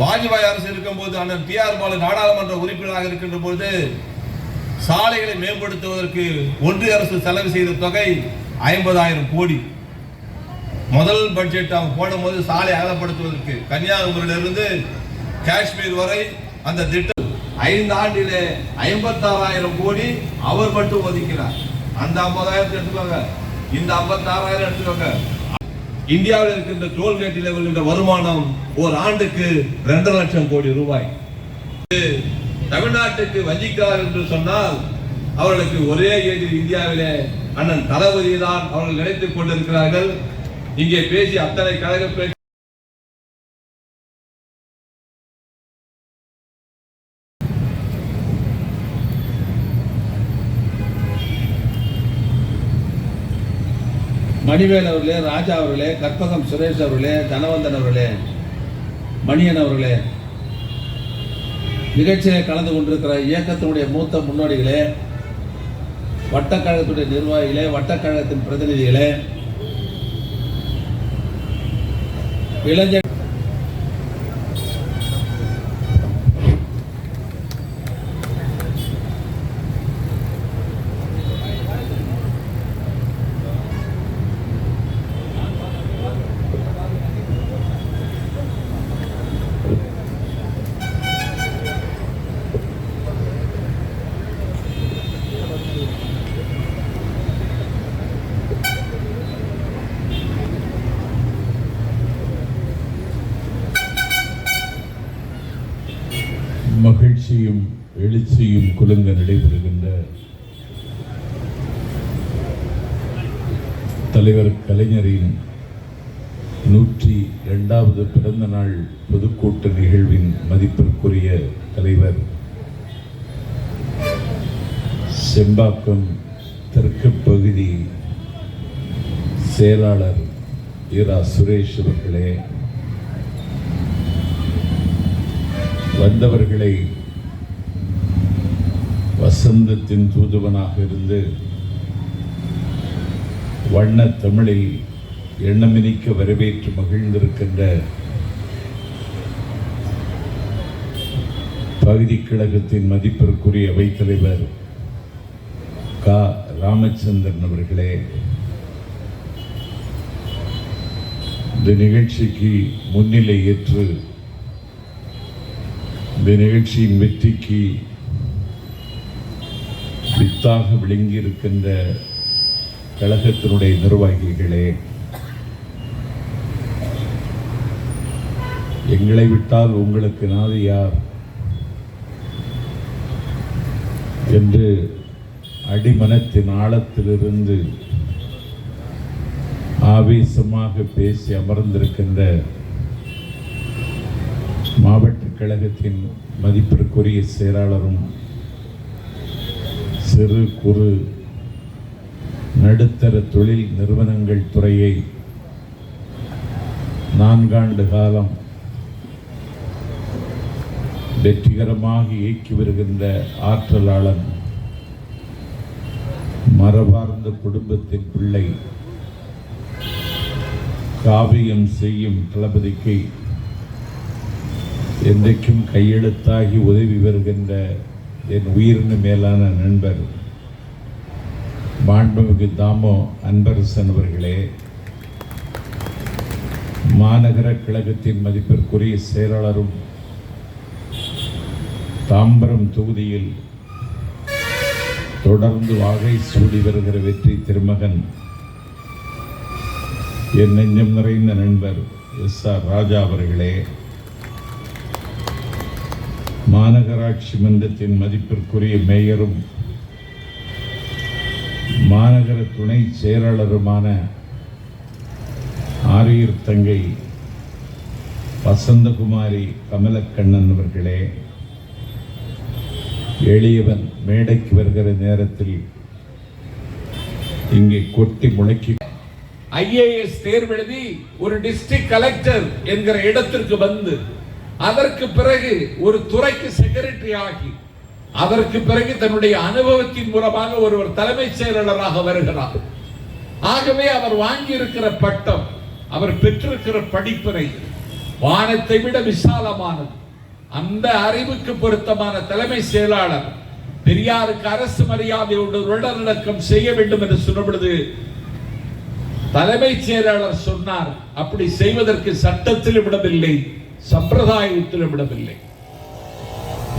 வாஜ்பாய் அரசு இருக்கும்போது அண்ணன் டி ஆர் பாலு நாடாளுமன்ற உறுப்பினராக இருக்கின்ற போது சாலைகளை மேம்படுத்துவதற்கு ஒன்றிய அரசு செலவு செய்த தொகை ஐம்பதாயிரம் கோடி. முதல் பட்ஜெட் அவங்க போடும்போது சாலை அகலப்படுத்துவதற்கு கன்னியாகுமரியிலிருந்து காஷ்மீர் வரை அந்த திட்டம் ஐந்து ஆண்டிலே ஐம்பத்தாறாயிரம் கோடி அவர் மட்டும் ஒதுக்கினார். அந்த ஐம்பதாயிரத்தை எடுத்துக்கோங்க. இந்த ஐம்பத்தாறாயிரம் எடுத்துக்கோங்க. இந்தியாவில் இருக்கின்ற டோல்கேட்டில் வருகின்ற வருமானம் ஒரு ஆண்டுக்கு ரெண்டரை லட்சம் கோடி ரூபாய். இது தமிழ்நாட்டுக்கு வஞ்சிக்கிறார் என்று சொன்னால் அவர்களுக்கு ஒரே எதிரி இந்தியாவிலே அண்ணன் தளபதி தான் அவர்கள் நினைத்துக் கொண்டிருக்கிறார்கள். இங்கே பேசி அத்தனை கழக மணிவேல் அவர்களே ராஜா அவர்களே கற்பகம் சுரேஷ் அவர்களே தனவந்தன் அவர்களே மணியன் அவர்களே நிகழ்ச்சியில் கலந்து கொண்டிருக்கிற இயக்கத்தினுடைய மூத்த முன்னோடிகளே வட்டக்கழகத்துடைய நிர்வாகிகளே வட்டக்கழகத்தின் பிரதிநிதிகளே இளைஞர் குலுங்க நடைபெறுகின்ற தலைவர் கலைஞரின் நூற்றி இரண்டாவது பிறந்த நாள் பொதுக்கூட்ட நிகழ்வின் மதிப்பிற்குரிய தலைவர் செம்பாக்கம் தெற்கு பகுதி செயலாளர் இரா சுரேஷ் அவர்களே வந்தவர்களை வசந்தத்தின் தூதுவனாக இருந்து வண்ண தமிழில் எண்ணமினிக்க வரவேற்று மகிழ்ந்திருக்கின்ற பகுதி கழகத்தின் மதிப்பிற்குரிய அவைத்தலைவர் கா. ராமச்சந்திரன் அவர்களே இந்த நிகழ்ச்சிக்கு முன்னிலை ஏற்று இந்த நிகழ்ச்சியின் வெற்றிக்கு வித்தாக விளங்கியிருக்கின்ற கழகத்தினுடைய நிர்வாகிகளே எங்களை விட்டால் உங்களுக்கு நாது யார்? என்று அடிமனத்தின் ஆழத்திலிருந்து ஆவேசமாக பேசி அமர்ந்திருக்கின்ற மாவட்ட கழகத்தின் மதிப்பிற்குரிய செயலாளரும் சிறு குறு நடுத்தர தொழில் நிறுவனங்கள் துறையை நான்காண்டு காலம் வெற்றிகரமாக இயக்கி வருகின்ற ஆற்றலாளன் மரபார்ந்த குடும்பத்தின் பிள்ளை காவியம் செய்யும் தளபதிக்கு என்றைக்கும் கையெழுத்தாகி உதவி வருகின்ற என் உயிரின மேலான நண்பர் மாண்புமிகு தாமோ அன்பரசன் அவர்களே மாநகர கழகத்தின் மதிப்பிற்குரிய செயலாளரும் தாம்பரம் தொகுதியில் தொடர்ந்து வாகை சூடி வருகிற வெற்றி திருமகன் என் நெஞ்சம் நிறைந்த நண்பர் எஸ் ஆர் ராஜா அவர்களே மாநகராட்சி மன்றத்தின் மதிப்பிற்குரிய மேயரும் மாநகர துணை செயலாளருமான ஆரியர் தங்கை வசந்தகுமாரி கமலக்கண்ணன் அவர்களே எளியவன் மேடைக்கு வருகிற நேரத்தில் இங்கே கொட்டி முழக்கி ஐஏஎஸ் தேர்வெழுதி ஒரு டிஸ்ட்ரிக்ட் கலெக்டர் என்கிற இடத்திற்கு வந்து அதற்கு பிறகு ஒரு துறைக்கு செக்ரட்டரி ஆகி அதற்கு பிறகு தன்னுடைய அனுபவத்தின் மூலமாக ஒருவர் தலைமைச் செயலாளராக வருகிறார். ஆகவே அவர் வாங்கியிருக்கிற பட்டம் அவர் பெற்றிருக்கிற படிப்பினை வானத்தை விட விசாலமானது. அந்த அறிவுக்கு பொருத்தமான தலைமை செயலாளர் பெரியாருக்கு அரசு மரியாதையோடு உடனடக்கம் செய்ய வேண்டும் என்று சொன்ன பொழுது தலைமைச் செயலாளர் சொன்னார் அப்படி செய்வதற்கு சட்டத்தில் விடவில்லை சம்பிரதாயத்தில் விடவில்லை.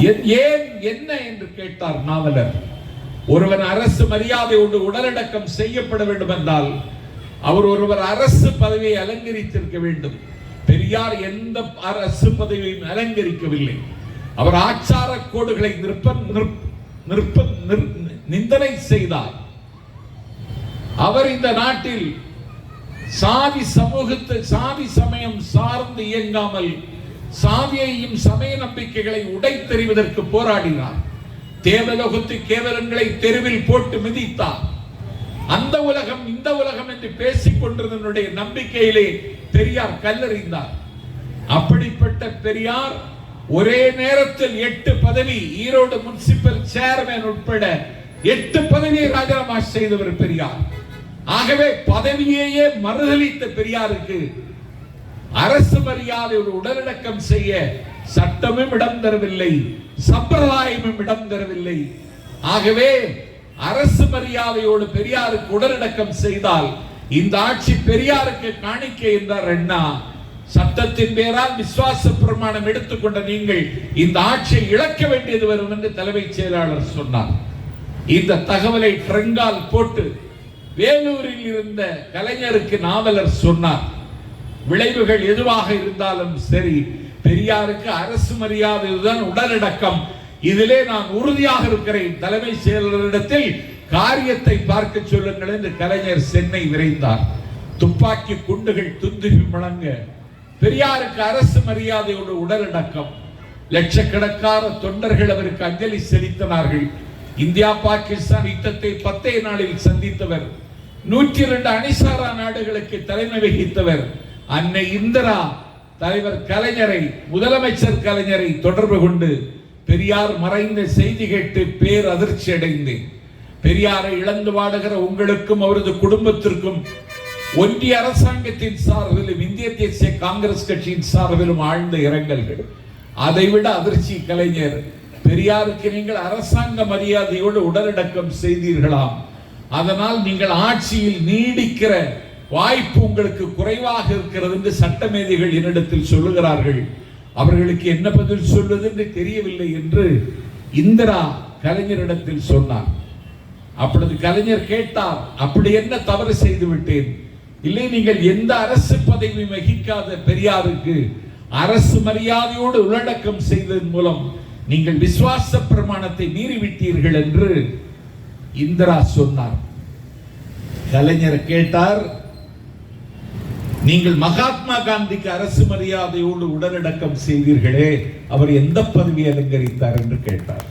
ஏன் ஏன் என்ன என்று கேட்டார் நாவலர். ஒருவன் அரசு மரியாதையோடு உடலடக்கம் செய்யப்பட வேண்டும் என்றால் அவர் ஒருவர் அரசு பதவியை அலங்கரித்திருக்க வேண்டும். பெரியார் எந்த அரசு பதவியையும் அலங்கரிக்கவில்லை. அவர் ஆச்சார கோடுகளை நிற்ப நிற்ப- நிந்தனை செய்தார். அவர் இந்த நாட்டில் சாதி சமூகத்தை சாதி சமயம் சார்ந்து இயங்காமல் சாதியையும் சமய நம்பிக்கைகளை உடைத்தெறிவதற்கு போராடினார். தேவலோகத்து கேவலங்களை தெருவில் போட்டு மிதித்தார். அந்த உலகம் இந்த உலகம் என்று பேசிக் கொண்டிருந்தனுடைய நம்பிக்கையிலே பெரியார் கல்லறிந்தார். அப்படிப்பட்ட பெரியார் ஒரே நேரத்தில் எட்டு பதவி ஈரோடு முனிசிபல் சேர்மேன் உட்பட எட்டு பதவியை ராஜினாமா செய்தவர் பெரியார். ஆகவே பதவியையே மறுதளித்த பெரியாருக்கு அரசு மரியாதை ஒரு உடலடக்கம் செய்ய சட்டமும் இடம் தரவில்லை சம்பிரதாயமும் இடம் தரவில்லை. ஆகவே அரசு மரியாதையோடு பெரியாருக்கு உடலடக்கம் செய்தால் இந்த ஆட்சி பெரியாருக்கு காணிக்க என்றார் அண்ணா. சட்டத்தின் பேரால் விசுவாச பிரமாணம் எடுத்துக்கொண்ட நீங்கள் இந்த ஆட்சியை இழக்க வேண்டியது வரும் என்று தலைமைச் செயலாளர் சொன்னார். இந்த தகவலை ட்ரெங்கால் போட்டு வேலூரில் இருந்த கலைஞருக்கு நாவலர் சொன்னார் விளைவுகள் எதுவாக இருந்தாலும் சரி பெரியாருக்கு அரசு மரியாதை இதுதான் உடலடக்கம் இதிலே நான் உறுதியாக இருக்கிறேன். தலைமை செயலரிடத்தில் காரியத்தை பார்க்க சொல்லுங்கள் என்று கலைஞர் சென்னை விரைந்தார். துப்பாக்கி குண்டுகள் துந்துகி முழங்க பெரியாருக்கு அரசு மரியாதையோடு உடலடக்கம் லட்சக்கணக்கான தொண்டர்கள் அவருக்கு அஞ்சலி செலுத்தினார்கள். இந்தியா பாகிஸ்தான் யுத்தத்தை பத்தே நாளில் சந்தித்தவர். நூற்றி இரண்டு அணிசாரா நாடுகளுக்கு தலைமை வகித்தவர். அன்னை இந்திரா தலைவர் கலைஞரை முதலமைச்சர் கலைஞரை தொடர்பு கொண்டு பெரியார் மறைந்த செய்தி கேட்டு பேர் அதிர்ச்சி அடைந்தேன். பெரியாரை இழந்து வாடுகிற உங்களுக்கும் அவரது குடும்பத்திற்கும் ஒன்றிய அரசாங்கத்தின் சார்பிலும் இந்திய தேசிய காங்கிரஸ் கட்சியின் சார்பிலும் ஆழ்ந்த இரங்கல்கள். அதைவிட அதிர்ச்சி கலைஞர் பெரியாருக்கு நீங்கள் அரசாங்க மரியாதையோடு உடலடக்கம் செய்தீர்களாம். அதனால் நீங்கள் ஆட்சியில் நீடிக்கிற வாய்ப்பு உங்களுக்கு குறைவாக இருக்கிறது என்று சட்டமேதைகள் என்னிடத்தில் சொல்லுகிறார்கள். அவர்களுக்கு என்ன பதில் சொல்வது என்று தெரியவில்லை என்று இந்திரா கலைஞரிடத்தில் சொன்னார். அப்பொழுது கலைஞர் கேட்டார் அப்படி என்ன தவறு செய்து விட்டேன் இல்லை நீங்கள் எந்த அரசு பதவி வகிக்காத பெரியாருக்கு அரசு மரியாதையோடு உள்ளடக்கம் செய்ததன் மூலம் நீங்கள் விசுவாச பிரமாணத்தை மீறிவிட்டீர்கள் என்று இந்திரா சொன்னார். கலைஞர் கேட்டார் நீங்கள் மகாத்மா காந்திக்கு அரசு மரியாதையோடு உடனடக்கம் செய்தீர்களே அவர் எந்த பதவி அலங்கரித்தார்? என்று கேட்டார்.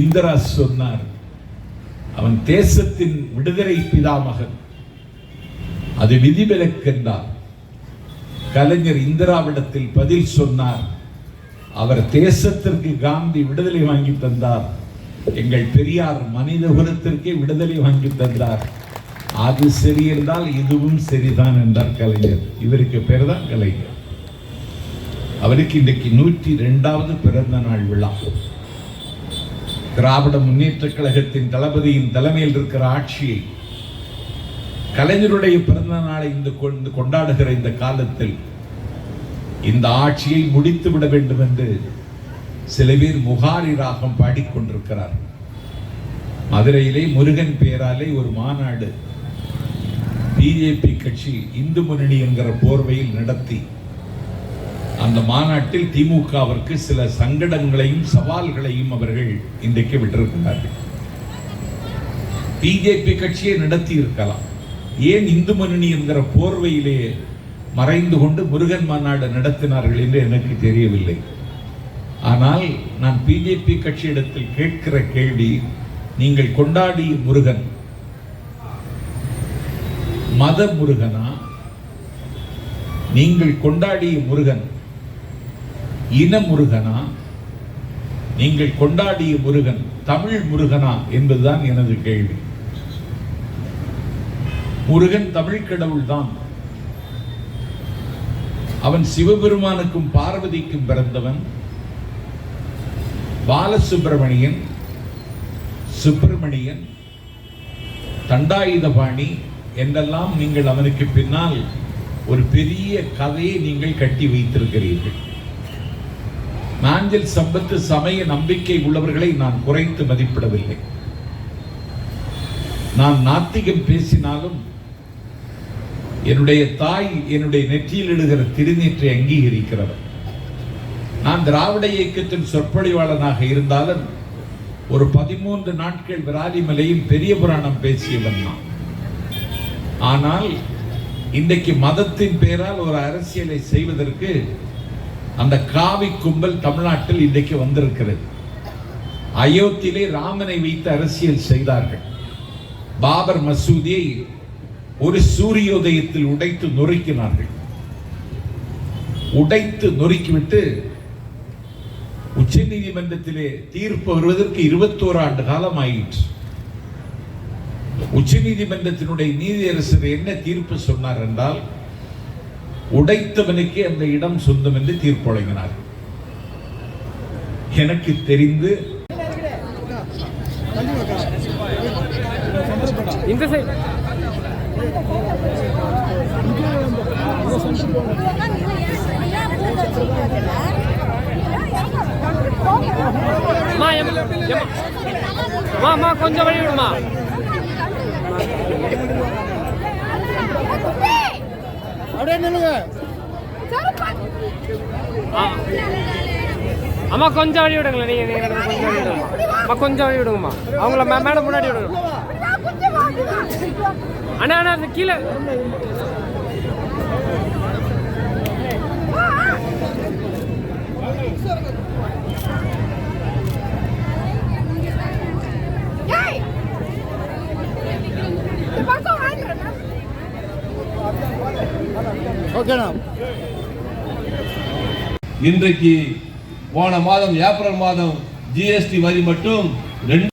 இந்திரா சொன்னார் அவன் தேசத்தின் விடுதலை பிதாமகன். அது விதிவிலக்கென்றார் கலைஞர் இந்திராவிடத்தில் பதில் சொன்னார் அவர் தேசத்திற்கு காந்தி விடுதலை வாங்கி தந்தார். எங்கள் பெரியார் மனித குலத்திற்கே விடுதலை வாங்கி தந்தார். அது சரி என்றால் இதுவும் சரிதான் என்றார் கலைஞர். இவருக்கு பேர் தான் கலைஞர். அவருக்கு இன்றைக்கு நூற்றி ரெண்டாவது பிறந்த நாள் விழா. திராவிட முன்னேற்ற கழகத்தின் தளபதியின் தலைமையில் இருக்கிற ஆட்சியை கலைஞருடைய பிறந்த நாளை இந்த கொண்டு கொண்டாடுகிற இந்த காலத்தில் இந்த ஆட்சியை முடித்து விட வேண்டும் என்று சில பேர் முகாரி ராகம் பாடிக்கொண்டிருக்கிறார். மதுரையிலே முருகன் பெயராலே ஒரு மாநாடு பிஜேபி கட்சி இந்து முன்னணி என்கிற போர்வையில் நடத்தி அந்த மாநாட்டில் திமுகவிற்கு சில சங்கடங்களையும் சவால்களையும் அவர்கள் இன்றைக்கு விட்டிருக்கிறார்கள். பிஜேபி கட்சியை நடத்தி இருக்கலாம் ஏன் இந்து முன்னணி என்கிற போர்வையிலே மறைந்து கொண்டு முருகன் மாநாடு நடத்தினார்கள் என்று எனக்கு தெரியவில்லை. ஆனால் நான் பிஜேபி கட்சியிடத்தில் கேட்கிற கேள்வி நீங்கள் கொண்டாடிய முருகன் மத முருகனா? நீங்கள் கொண்டாடிய முருகன் இன முருகனா? நீங்கள் கொண்டாடிய முருகன் தமிழ் முருகனா என்பதுதான் எனது கேள்வி. முருகன் தமிழ் கடவுள்தான். அவன் சிவபெருமானுக்கும் பார்வதிக்கும் பிறந்தவன் பாலசுப்பிரமணியன் சுப்பிரமணியன் தண்டாயுதபாணி என்றெல்லாம் நீங்கள் அவனுக்கு பின்னால் ஒரு பெரிய கதையை நீங்கள் கட்டி வைத்திருக்கிறீர்கள். நாஞ்சில் சம்பத்து சமய நம்பிக்கை உள்ளவர்களை நான் குறைத்து மதிப்பிடவில்லை. நான் நாத்திகம் பேசினாலும் என்னுடைய தாய் என்னுடைய நெற்றியில் இடுகிற திருநீற்றை அங்கீகரிக்கிறவர் நான் திராவிட இயக்கத்தின் சொற்பொழிவாளனாக இருந்தாலும் ஒரு பதிமூன்று நாட்கள் விராலிமலையில் பெரிய புராணம் பேசியவன் நான். ஆனால் இன்றைக்கு மதத்தின் பெயரால் ஒரு அரசியலை செய்வதற்கு அந்த காவி கும்பல் தமிழ்நாட்டில் இன்றைக்கு வந்திருக்கிறது. அயோத்தியிலே ராமனை வைத்து அரசியல் செய்தார்கள். பாபர் மசூதியை ஒரு சூரியோதயத்தில் உடைத்து நொறுக்கினார்கள். உடைத்து நொறுக்கிவிட்டு உச்ச நீதிமன்றத்திலே தீர்ப்பு வருவதற்கு இருபத்தோரு ஆண்டு காலம் ஆயிற்று உச்ச நீதிமன்றத்தினுடைய நீதியரசர் என்ன தீர்ப்பு சொன்னார் என்றால் உடைத்தவனுக்கு அந்த இடம் சொந்தம் என்று தீர்ப்பு வழங்கினார். எனக்கு தெரிந்து இந்த சைடு. அம்மா கொஞ்சம் வழி விடுமா? அப்படியே நில்லுங்க. அம்மா கொஞ்சம் வழி விடுங்களேன். நீங்க நீங்க நடந்து கொஞ்சம் வழி விடுங்க அம்மா கொஞ்சம் வழி விடுங்கம்மா. அவங்கள மேடம் முன்னாடி விடுங்க அண்ணா அண்ணா அது கீழே. இன்றைக்கு போன மாதம் ஏப்ரல் மாதம் ஜிஎஸ்டி வரி மட்டும் ரெண்டு